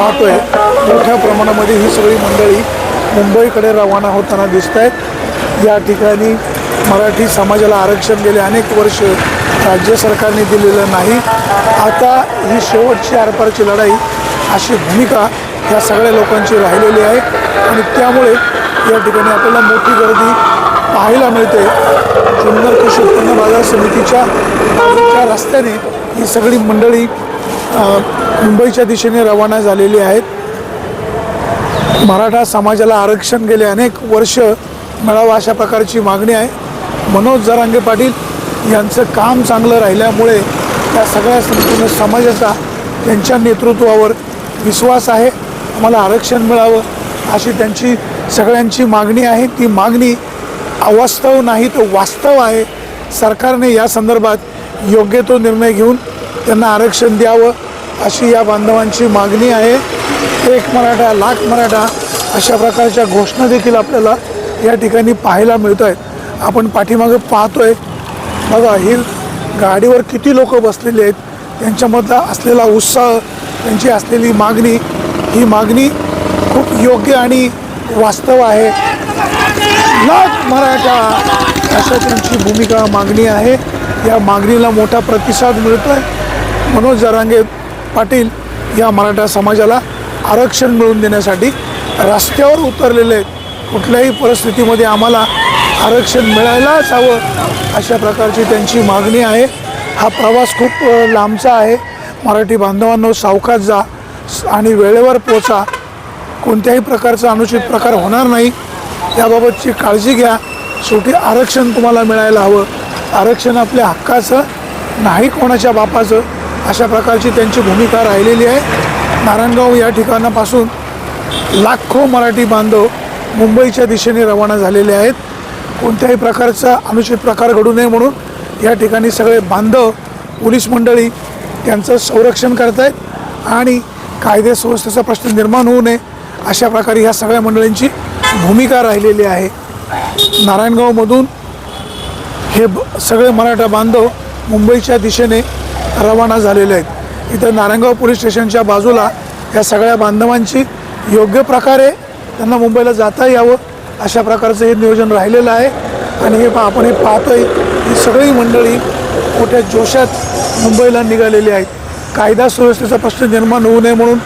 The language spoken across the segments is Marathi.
पाहतोय. मोठ्या प्रमाणामध्ये ही सगळी मंडळी मुंबईकडे रवाना होताना दिसत आहेत या ठिकाणी मराठी समाजाला आरक्षण गेले अनेक वर्ष राज्य सरकारने दिलेलं नाही. आता ही शेवटची आरपारची लढाई अशी भूमिका या सगळ्या लोकांची राहिलेली आहे. आणि त्यामुळे या ठिकाणी आपल्याला मोठी गर्दी पाहायला मिळते. जुन्नर कृषी उत्पन्न बाजार समितीच्या रस्त्याने ही सगळी मंडळी मुंबईच्या दिशेने रवाना झालेली आहेत. मराठा समाजाला आरक्षण गेले अनेक वर्ष मिळावं अशा प्रकारची मागणी आहे. मनोज जरांगे पाटील यांचं काम चांगलं राहिल्यामुळे त्या सगळ्या संपूर्ण समाजाचा त्यांच्या नेतृत्वावर विश्वास आहे. आम्हाला आरक्षण मिळावं अशी त्यांची सगळ्यांची मागणी आहे. ती मागणी अवास्तव नाही तर वास्तव आहे. सरकारने या संदर्भात योग्य तो निर्णय घेऊन त्यांना आरक्षण द्यावं. अशी या बांधवांची मागणी आहे. एक मराठा लाख मराठा अशा प्रकारच्या घोषणा देखील आपल्याला या ठिकाणी पाहायला मिळत आहेत आपण पाठीमागे पाहतोय. बघा ही गाडीवर किती लोक बसलेले आहेत त्यांच्यामधला असलेला उत्साह त्यांची असलेली मागणी ही मागणी खूप योग्य आणि वास्तव आहे. लाख मराठा अशा त्यांची भूमिका मागणी आहे. या मागणीला मोठा प्रतिसाद मिळतोय. मनोज जरांगे पाटील या मराठा समाजाला आरक्षण मिळवून देण्यासाठी रस्त्यावर उतरलेले आहेत कुठल्याही परिस्थितीमध्ये आम्हाला आरक्षण मिळायलाच हवं अशा प्रकारची त्यांची मागणी आहे. हा प्रवास खूप लांबचा आहे. मराठी बांधवांनो सावकाश जा स- आणि वेळेवर पोचा. कोणत्याही प्रकारचा अनुचित प्रकार होणार नाही. याबाबतची काळजी घ्या. शेवटी आरक्षण तुम्हाला मिळायला हवं. आरक्षण आपल्या हक्काचं नाही कोणाच्या बापाचं. अशा प्रकारची त्यांची भूमिका राहिलेली आहे. नारायणगाव या ठिकाणापासून लाखो मराठी बांधव मुंबईच्या दिशेने रवाना झालेले आहेत. कोणत्याही प्रकारचा अनुचित प्रकार घडू नये म्हणून या ठिकाणी सगळे बांधव पोलीस मंडळी त्यांचं संरक्षण करत आहेत आणि कायदे सुव्यवस्थेचा प्रश्न निर्माण होऊ नये अशा प्रकारे ह्या सगळ्या मंडळींची भूमिका राहिलेली आहे. नारायणगावमधून हे सगळे मराठा बांधव मुंबईच्या दिशेने रवाना झालेले आहेत. इथं नारायणगाव पोलीस स्टेशनच्या बाजूला या सगळ्या बांधवांची योग्य प्रकारे त्यांना मुंबईला जाता यावं अशा प्रकारचं हे नियोजन राहिलेलं आहे. आणि हे आपण हे पाहतोय ही सगळी मंडळी मोठ्या जोशात मुंबईला निघालेली आहेत. कायदा सुव्यवस्थेचा प्रश्न निर्माण होऊ नये म्हणून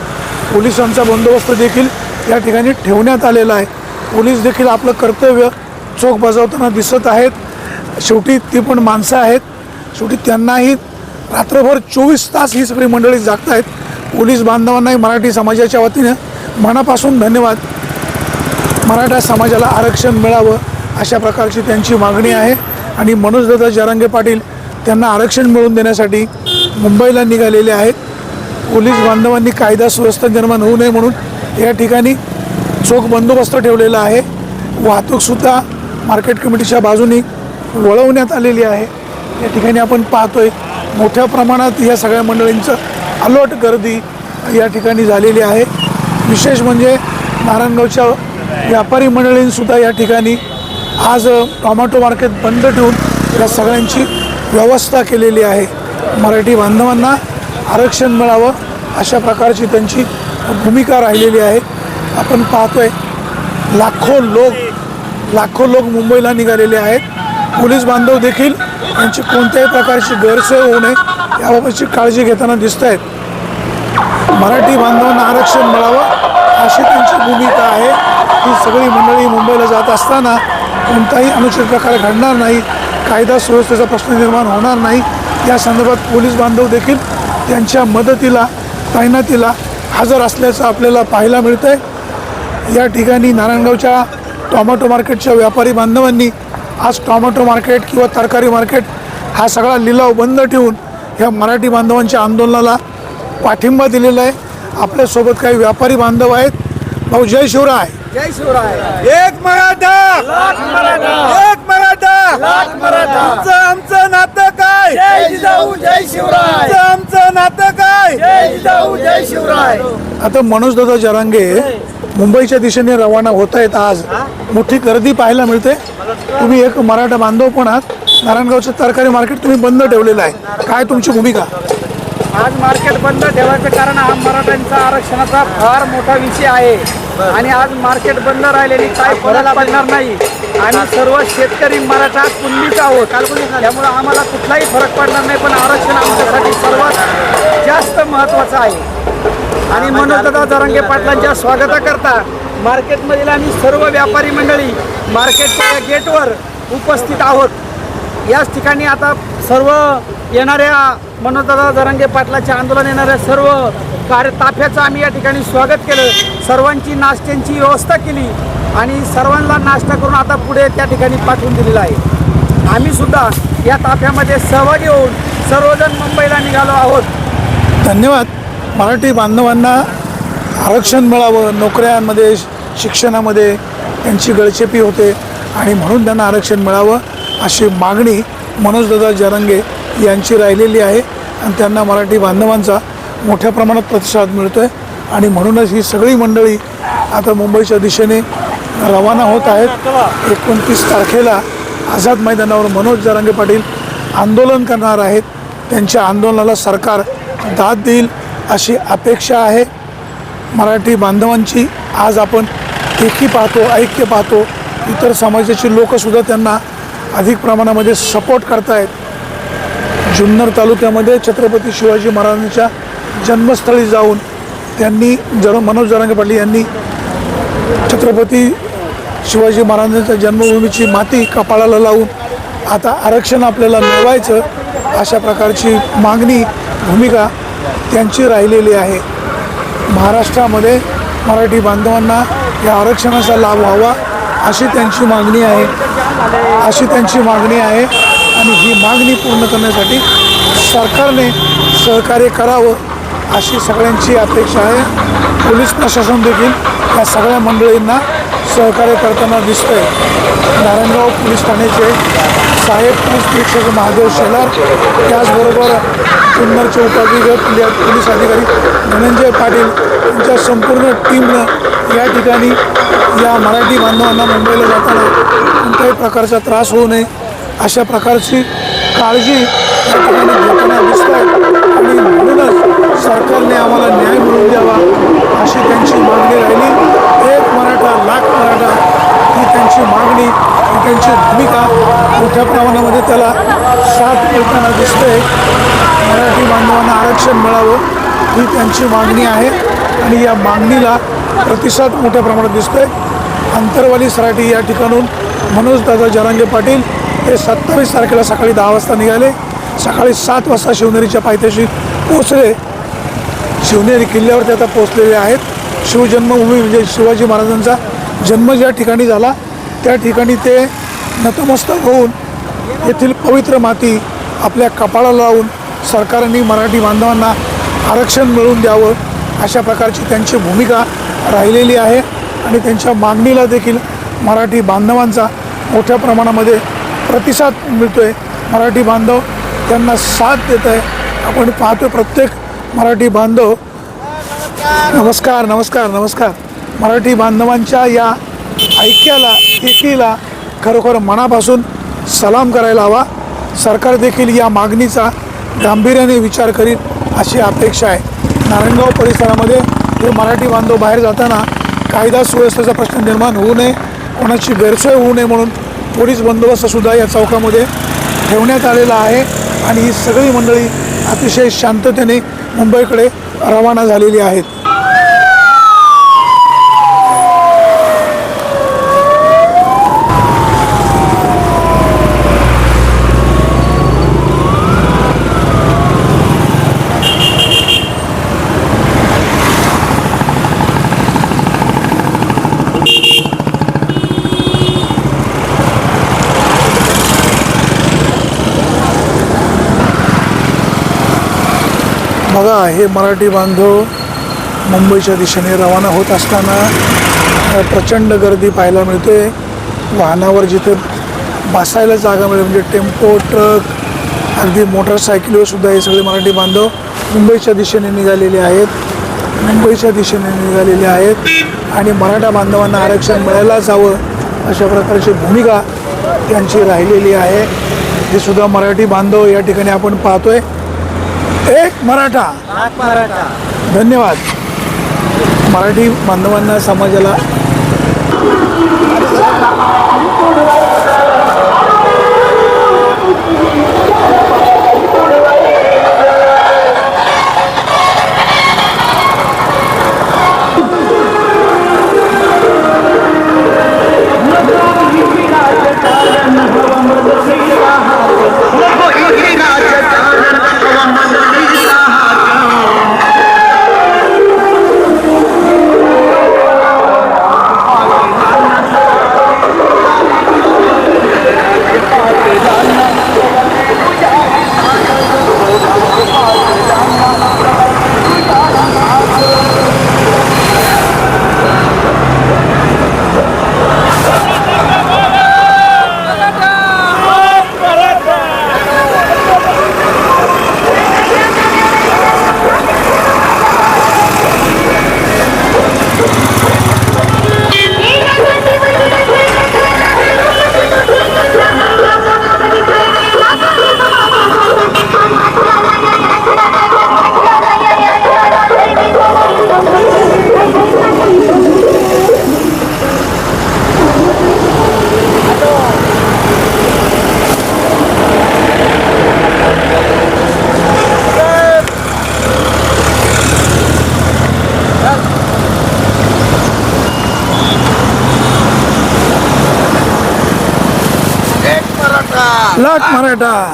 पोलिसांचा बंदोबस्त देखील या ठिकाणी ठेवण्यात आलेला आहे. पोलीस देखील आपलं कर्तव्य चोख बजावताना दिसत आहेत. शेवटी ती पण माणसं आहेत. शेवटी त्यांनाही रात्रभर चोवीस तास ही सगळी मंडळी जागत आहेत पोलीस बांधवांनाही मराठी समाजाच्या वतीनं मनापासून धन्यवाद. मराठा समाजाला आरक्षण मिळावं अशा प्रकारची त्यांची मागणी आहे. आणि मनोजदादा जरांगे पाटील त्यांना आरक्षण मिळवून देण्यासाठी मुंबईला निघालेले आहेत. पोलीस बांधवांनी कायदा सुव्यवस्था निर्माण होऊ नये म्हणून या ठिकाणी चोख बंदोबस्त ठेवलेला आहे. वाहतूकसुद्धा मार्केट कमिटीच्या बाजूनी वळवण्यात आलेली आहे. या ठिकाणी आपण पाहतोय मोठ्या प्रमाणात या सगळ्या मंडळींचं अलोट गर्दी या ठिकाणी झालेली आहे. विशेष म्हणजे नारायणगावच्या व्यापारी मंडळींसुद्धा या ठिकाणी आज टोमॅटो मार्केट बंद ठेवून या सगळ्यांची व्यवस्था केलेली आहे. मराठी बांधवांना आरक्षण मिळावं अशा प्रकारची त्यांची भूमिका राहिलेली आहे. आपण पाहतोय लाखो लोक लाखो लोक मुंबईला निघालेले आहेत. पोलीस बांधव देखील यांची कोणत्याही प्रकारची गैरसोय होऊ नये याबाबतची काळजी घेताना दिसत आहेत मराठी बांधवांना आरक्षण मिळावं अशी त्यांची भूमिका आहे. ही सगळी मंडळी मुंबईला जात असताना कोणताही अनुचित प्रकार घडणार नाही कायदा सुव्यवस्थेचा प्रश्न निर्माण होणार नाही. या संदर्भात पोलीस बांधव देखील त्यांच्या मदतीला तैनातीला हजर असल्याचं आपल्याला पाहायला मिळतं आहे या ठिकाणी नारायणगावच्या टॉमॅटो मार्केटच्या व्यापारी बांधवांनी आज टॉमॅटो मार्केट किंवा तरकारी मार्केट हा सगळा लिलाव बंद ठेवून ह्या मराठी बांधवांच्या आंदोलनाला पाठिंबा दिलेला आहे. आपल्यासोबत काही व्यापारी बांधव आहेत. भाऊ जय शिवराय. जय शिवराय. एक मराठा. एक मराठा. आमचं आमचं नातं काय? जय शिवराय. आमचं आमचं नातं काय? जय शिवराय. आता मनोजदादा जरांगे मुंबईच्या दिशेने रवाना होत आहेत आज मोठी गर्दी पाहायला मिळते. तुम्ही एक मराठा बांधव पण आहात. नारायणगावचं तरकारी मार्केट तुम्ही बंद ठेवलेलं आहे. काय तुमची भूमिका? आज मार्केट बंद ठेवायचं कारण हा मराठ्यांचा आरक्षणाचा फार मोठा विषय आहे. आणि आज मार्केट बंद राहिलेली काय फरक पडणार नाही. आणि सर्व शेतकरी मराठा कुणबीच आहोत. त्यामुळे आम्हाला कुठलाही फरक पडणार नाही पण आरक्षण आमच्यासाठी सर्वात जास्त महत्वाचं आहे. आणि मनोजदादा जरांगे पाटलांच्या स्वागताकरता मार्केटमधील आम्ही सर्व व्यापारी मंडळी मार्केटच्या या गेटवर उपस्थित आहोत. याच ठिकाणी आता सर्व येणाऱ्या मनोजदादा जरांगे पाटलाच्या आंदोलन येणाऱ्या सर्व कार्य ताफ्याचं आम्ही या ठिकाणी स्वागत केलं. सर्वांची नाश्त्यांची व्यवस्था केली आणि सर्वांना नाश्ता करून आता पुढे त्या ठिकाणी पाठवून दिलेला आहे. आम्ही सुद्धा या ताफ्यामध्ये सहभागी होऊन सर्वजण मुंबईला निघालो आहोत. धन्यवाद. मराठी बांधवांना आरक्षण मिळावं नोकऱ्यांमध्ये शिक्षणामध्ये त्यांची गळचेपी होते आणि म्हणून त्यांना आरक्षण मिळावं अशी मागणी मनोजदादा जरंगे यांची राहिलेली आहे. आणि त्यांना मराठी बांधवांचा मोठ्या प्रमाणात प्रतिसाद मिळतो आहे आणि म्हणूनच ही सगळी मंडळी आता मुंबईच्या दिशेने रवाना होत आहेत. एकोणतीस तारखेला आझाद मैदानावर मनोज जरांगे पाटील आंदोलन करणार आहेत. त्यांच्या आंदोलनाला सरकार दाद देईल. अशी अपेक्षा आहे. मराठी बांधवांची आज आपण एकी पाहतो ऐक्य पाहतो. इतर समाजाची लोकंसुद्धा त्यांना अधिक प्रमाणामध्ये सपोर्ट करतायत. जुन्नर तालुक्यामध्ये छत्रपती शिवाजी महाराजांच्या जन्मस्थळी जाऊन त्यांनी जर मनोज जरांगे पाटील यांनी छत्रपती शिवाजी महाराजांच्या जन्मभूमीची माती कपाळाला लावून आता आरक्षण आपल्याला मिळवायचं अशा प्रकारची मागणी भूमिका त्यांची राहिलेली आहे. महाराष्ट्रामध्ये मराठी बांधवांना या आरक्षणाचा लाभ व्हावा अशी त्यांची मागणी आहे. अशी त्यांची मागणी आहे आणि ही मागणी पूर्ण करण्यासाठी सरकारने सहकार्य करावं अशी सगळ्यांची अपेक्षा आहे. पोलीस प्रशासन देखील या सगळ्या मंडळींना सहकार्य करताना दिसतंय. नारायणगाव पोलीस ठाण्याचे साहेब पोलीस निरीक्षक महादेव शेलार त्याचबरोबर जुन्नरचे उपाधिकृत पोलीस अधिकारी धनंजय पाटील यांच्या संपूर्ण टीमनं या ठिकाणी या मराठी बांधवांना मुंबईला जाताना कोणत्याही प्रकारचा त्रास होऊ नये अशा प्रकारची काळजी या ठिकाणी घेताना दिसत आहे आणि म्हणूनच सरकारने आम्हाला न्याय मिळवून द्यावा अशी त्यांची मागणी राहिली. मराठा लाख मराठा ही त्यांची मागणी ही त्यांची भूमिका मोठ्या प्रमाणामध्ये त्याला साथ मिळताना दिसते मराठी बांधवांना आरक्षण मिळावं ही त्यांची मागणी आहे आणि या मागणीला प्रतिसाद मोठ्या प्रमाणात दिसतोय. अंतरवाली सराठी या ठिकाणून मनोजदादा जरांगे पाटील हे सत्तावीस तारखेला सकाळी दहा वाजता निघाले. सकाळी सात वाजता शिवनेरीच्या पायथ्याशी पोचले शिवनेरी किल्ल्यावरती आता पोचलेले आहेत. शिवजन्मभूमी म्हणजे शिवाजी महाराजांचा जन्म ज्या ठिकाणी झाला त्या ठिकाणी ते नतमस्तक होऊन येथील पवित्र माती आपल्या कपाळाला लावून सरकारने मराठी बांधवांना आरक्षण मिळवून द्यावं अशा प्रकारची त्यांची भूमिका राहिलेली आहे. आणि त्यांच्या मागणीला देखील मराठी बांधवांचा मोठ्या प्रमाणामध्ये प्रतिसाद मिळतो आहे मराठी बांधव त्यांना साथ देत आहे आपण पाहतो प्रत्येक मराठी बांधव नमस्कार. नमस्कार नमस्कार मराठी बांधवांच्या या ऐक्याला एकीला खरोखर मनापासून सलाम करायला हवा. सरकार देखील या मागणीचा गांभीर्याने विचार करील अशी अपेक्षा आहे. नारायणगाव परिसरामध्ये हे मराठी बांधव बाहेर जाताना कायदा सुव्यवस्थेचा प्रश्न निर्माण होऊ नये कोणाची गैरसोय होऊ नये म्हणून पोलीस बंदोबस्तसुद्धा या चौकामध्ये ठेवण्यात आलेला आहे. आणि ही सगळी मंडळी अतिशय शांततेने मुंबईकडे रवाना झालेली आहेत. बघा हे मराठी बांधव मुंबईच्या दिशेने रवाना होत असताना प्रचंड गर्दी पाहायला मिळते. वाहनावर जिथे बसायला जागा मिळेल म्हणजे टेम्पो ट्रक अगदी मोटरसायकलीवर सुद्धा हे सगळे मराठी बांधव मुंबईच्या दिशेने निघालेले आहेत. मुंबईच्या दिशेने निघालेले आहेत. आणि मराठा बांधवांना आरक्षण मिळायला जावं अशा प्रकारची भूमिका त्यांची राहिलेली आहे. हे सुद्धा मराठी बांधव या ठिकाणी आपण पाहतोय. एक मराठा. मराठा. धन्यवाद. मराठी बांधवांना समाजाला लाख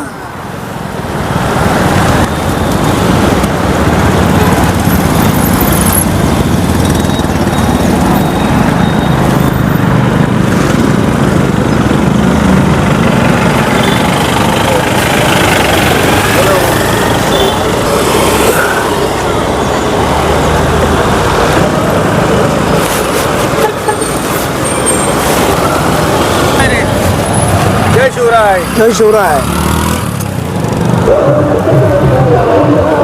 मराठा जय शिवराय जय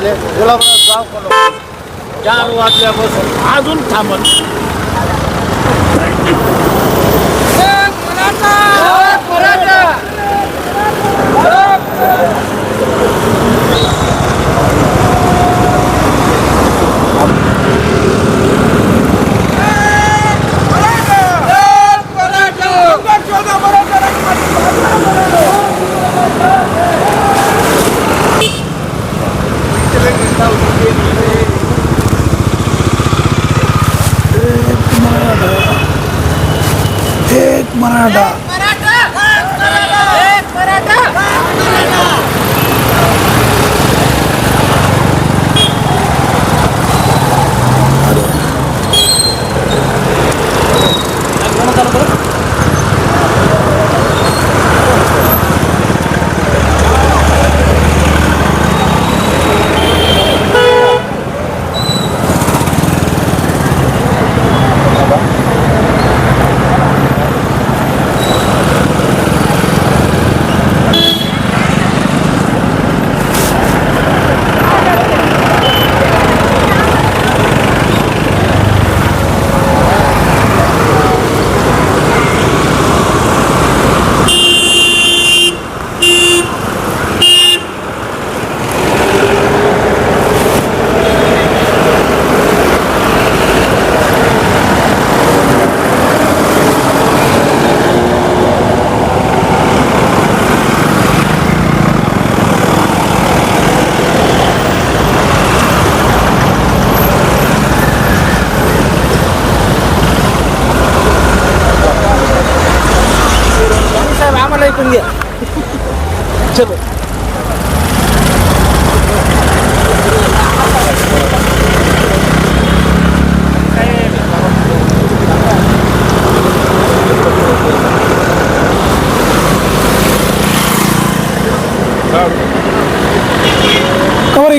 झाले. गुलाबराव गाव कोण चार वाजल्यापासून अजून थांबत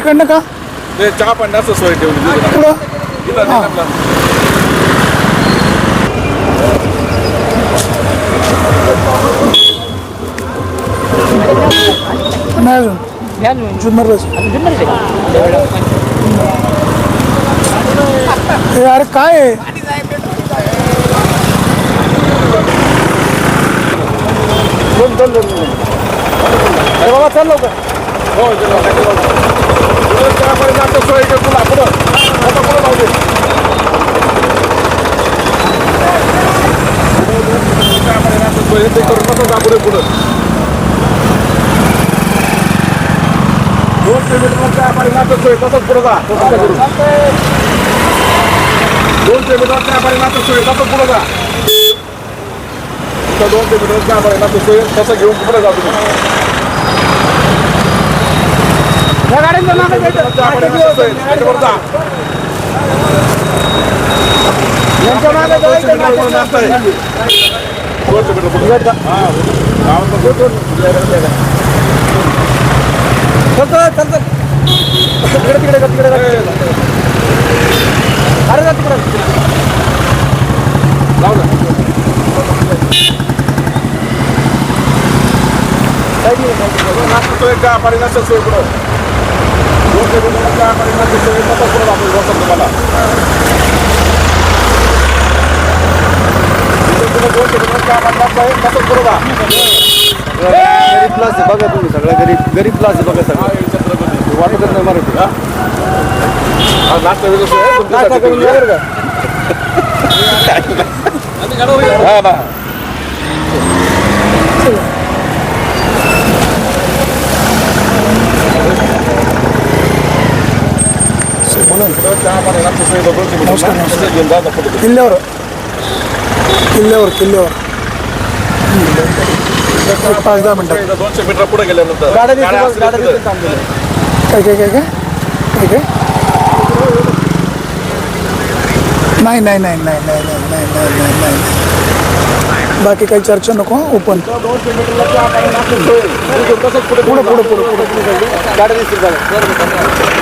इकडनं का? ते चहा पाण्याचं सोय ठेवली पुढं? इथं हां. आपला नाही अजून. जुन्नरच हे अरे काय आहे? अरे बाबा चल लवकर. हो चला, त्यापर्यंत आता सोय पुला पुढं आता पुढं लावले सोय ते करून नका जा पुढे पुढं दोन किलोमीटर त्यापर्यंत आता सोय पुढं जा तसं दोन किलोमीटर त्यापर्यंत आता सोय तसंच पुढं जा दोन किलोमीटर त्यापर्यंत सोय तसं घेऊन पुढे जा तुम्ही तिकडे तिकडे तिकडे अरे जा तिकडे. लाव ना काय नाही का पाणी नसेल सोय गरीब क्लास आहे बघा तुम्ही गरीब गरीब क्लास आहे बघा सगळं वाटतच नाही मराठी नाश्ता करून बरं का किल्ल्यावर किल्ल्यावर किल्ल्यावर एक पाच दहा मिनिटात दोनशे मीटर पुढे गेल्यानंतर गाड्या गाड्या गाड्या असतील दिसतील काम काय काय काय काय काय काय नाही नाही नाही नाही नाही नाही नाही नाही नाही नाही नाही बाकी काही चर्चा नको ओपन दोनशे मीटरला चहा पाणी नाश्ता सोय. तिथून तसंच पुढे पुढं पुढं पुढं गाड्या दिसतील बघा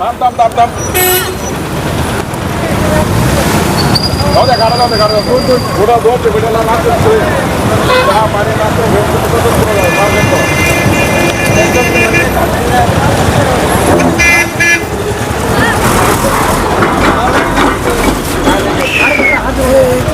দাম দাম দাম দাম Olha, cara, olha, cara. Pura dor, te cuida lá na frente. Ah, pare na frente, vem com todo mundo lá, vem com. Oh,